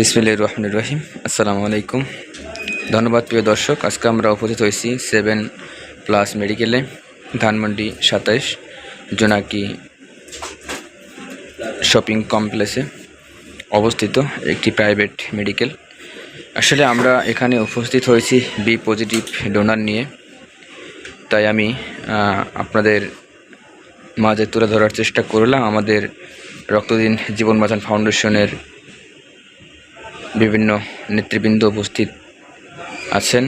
বিসমিল্লাহ রহমান রহিম। আসসালামু আলাইকুম। ধন্যবাদ প্রিয় দর্শক, আজকে আমরা উপস্থিত হয়েছি সেভেন প্লাস মেডিকেলে, ধানমন্ডি সাতাইশ, জোনাকি শপিং কমপ্লেক্সে অবস্থিত একটি প্রাইভেট মেডিকেল। আসলে আমরা এখানে উপস্থিত হয়েছি বি পজিটিভ ডোনার নিয়ে। তাই আমি আপনাদের মাঝে তুলে ধরার চেষ্টা করলাম আমাদের রক্তদিন জীবন বাঁচান ফাউন্ডেশনের বিভিন্ন নেতৃবৃন্দ উপস্থিত আছেন।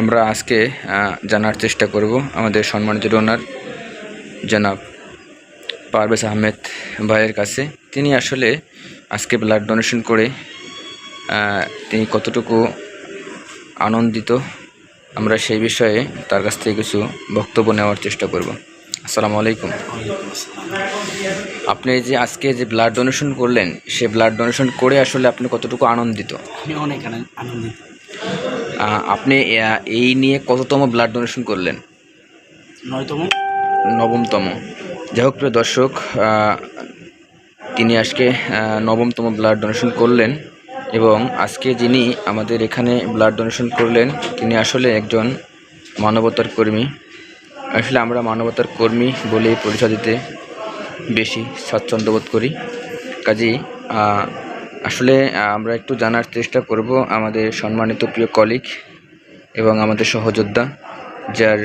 আমরা আজকে জানার চেষ্টা করব আমাদের সম্মানিত ডোনার জনাব পারভেজ আহমেদ ভাইয়ের কাছে। তিনি আসলে আজকে ব্লাড ডোনেশন করে তিনি কতটুকু আনন্দিত, আমরা সেই বিষয়ে তার কাছ থেকে কিছু বক্তব্য নেওয়ার চেষ্টা করব। আসসালামু আলাইকুম। আপনি যে আজকে যে ব্লাড ডোনেশন করলেন সে ব্লাড ডোনেশন করে আসলে আপনি কতটুকু আনন্দিত? আমি অনেক আনন্দিত। আপনি এই নিয়ে কততম ব্লাড ডোনেশন করলেন? নয়তম। নবমতম। যাই হোক প্রিয় দর্শক তিনি আজকে নবমতম ব্লাড ডোনেশন করলেন এবং আজকে যিনি আমাদের এখানে ব্লাড ডোনেশন করলেন তিনি আসলে একজন মানবতার কর্মী। আসলে আমরা মানবতার কর্মী বলে পরিচয় দিতে বেশি স্বাচ্ছন্দ্য বোধ করি। কাজেই আসলে আমরা একটু জানার চেষ্টা করব আমাদের সম্মানিত প্রিয় কলিগ এবং আমাদের সহযোদ্ধা, যার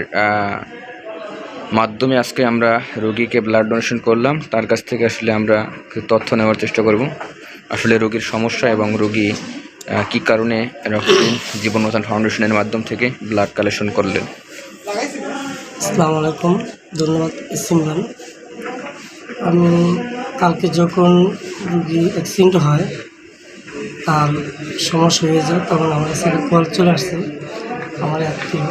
মাধ্যমে আজকে আমরা রোগীকে ব্লাড ডোনেশন করলাম। তার কাছ থেকে আসলে আমরা তথ্য নেওয়ার চেষ্টা করব। আসলে রোগীর সমস্যা এবং রোগী কী কারণে রক্তদিন জীবন ফাউন্ডেশনের মাধ্যম থেকে ব্লাড কালেকশন করলেন। আসসালামু আলাইকুম। ধন্যবাদ ইসিমরান। আমি কালকে যখন রুগী অ্যাক্সিডেন্ট হয় তার সমস্যা হয়ে যায় তখন আমার কাছে কল চলে আসছে আমার আত্মীয়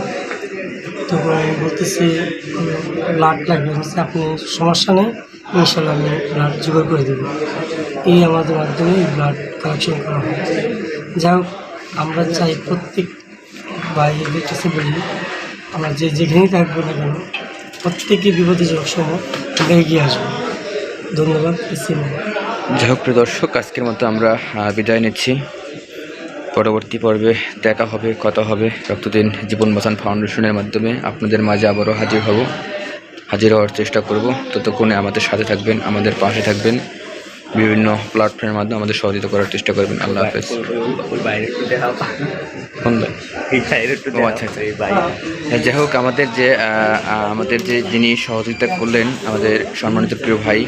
তখন আমি বলতেছি ব্লাড লাগবে। বলছি, আপনি সমস্যা নেই ইনশাল্লাহ আমি ব্লাড জোগাড় করে দেবো। এই আমাদের মাধ্যমে ব্লাড কালেকশন করা হয়। যাই হোক আমরা চাই প্রত্যেক ভাইদের কাছে বলি আমরা যে যেখানেই থাকব না কেন প্রত্যেকে বিপদে যোগ সময় আমরা এগিয়ে আসব। ধন্যবাদ যাই হোক, প্রিয় দর্শক, আজকের মতো আমরা বিদায় নিচ্ছি। পরবর্তী পর্বে দেখা হবে, কথা হবে রক্তদিন জীবন বাঁচান ফাউন্ডেশনের মাধ্যমে। আপনাদের মাঝে আবারও হাজির হব, হাজির হওয়ার চেষ্টা করব। ততক্ষণে আমাদের সাথে থাকবেন, আমাদের পাশে থাকবেন বিভিন্ন প্ল্যাটফর্মের মাধ্যমে আমাদের সহযোগিতা করার চেষ্টা করবেন। আল্লাহ হাফেজ। আচ্ছা আচ্ছা। যাই হোক আমাদের যে আমাদের যে যিনি সহযোগিতা করলেন আমাদের সম্মানিত প্রিয় ভাই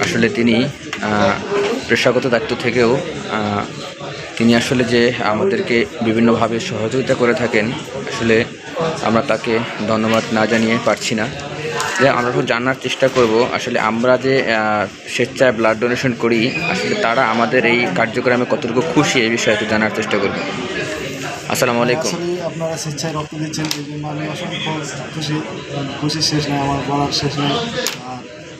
আসলে তিনি পেশাগত দায়িত্ব থেকেও তিনি আসলে যে আমাদেরকে বিভিন্নভাবে সহযোগিতা করে থাকেন আসলে আমরা তাকে ধন্যবাদ না জানিয়ে পারছি না। যে আমরা এখন জানার চেষ্টা করব আসলে আমরা যে স্বেচ্ছায় ব্লাড ডোনেশন করি আসলে তারা আমাদের এই কার্যক্রমে কতটুকু খুশি এই বিষয়ে একটু জানার চেষ্টা করব। আসসালামু আলাইকুম। আপনারা স্বেচ্ছায় রক্ত দিচ্ছেন এই জন্য আমি অসংখ্য খুশি শেষ নেই আমার বলার শেষ নেই।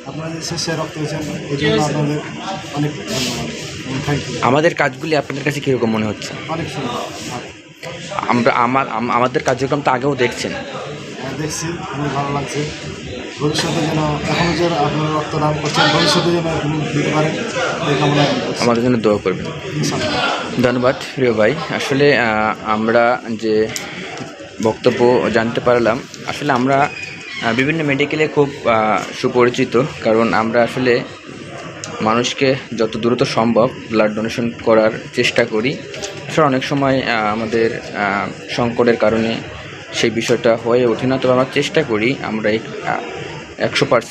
আপনারা যে স্বেচ্ছায় রক্ত দিচ্ছেন এই জন্য আপনাদের অনেক ধন্যবাদ। থ্যাংক ইউ আমাদের কাজগুলি আপনাদের কাছে কীরকম মনে হচ্ছে? অনেক সুন্দর। আমরা আমার আমাদের কার্যক্রম তো আগেও দেখছেন। দেখছি অনেক ভালো লাগছে। ভবিষ্যতে যেন এখনও যেন আপনারা রক্তদান করছেন, ভবিষ্যতে যেন দিতে পারেন এই কামনা আমাদের জন্য দোয়া করবেন। ধন্যবাদ, প্রিয় ভাই। আসলে আমরা যে বক্তব্য জানতে পারলাম, আসলে আমরা বিভিন্ন মেডিকেলে খুব সুপরিচিত, কারণ আমরা আসলে মানুষকে যত দ্রুত সম্ভব ব্লাড ডোনেশন করার চেষ্টা করি। আসলে অনেক সময় আমাদের সংকটের কারণে সেই বিষয়টা হয়ে ওঠে না। তবে আমরা চেষ্টা করি আমরা একশো পার্সেন্ট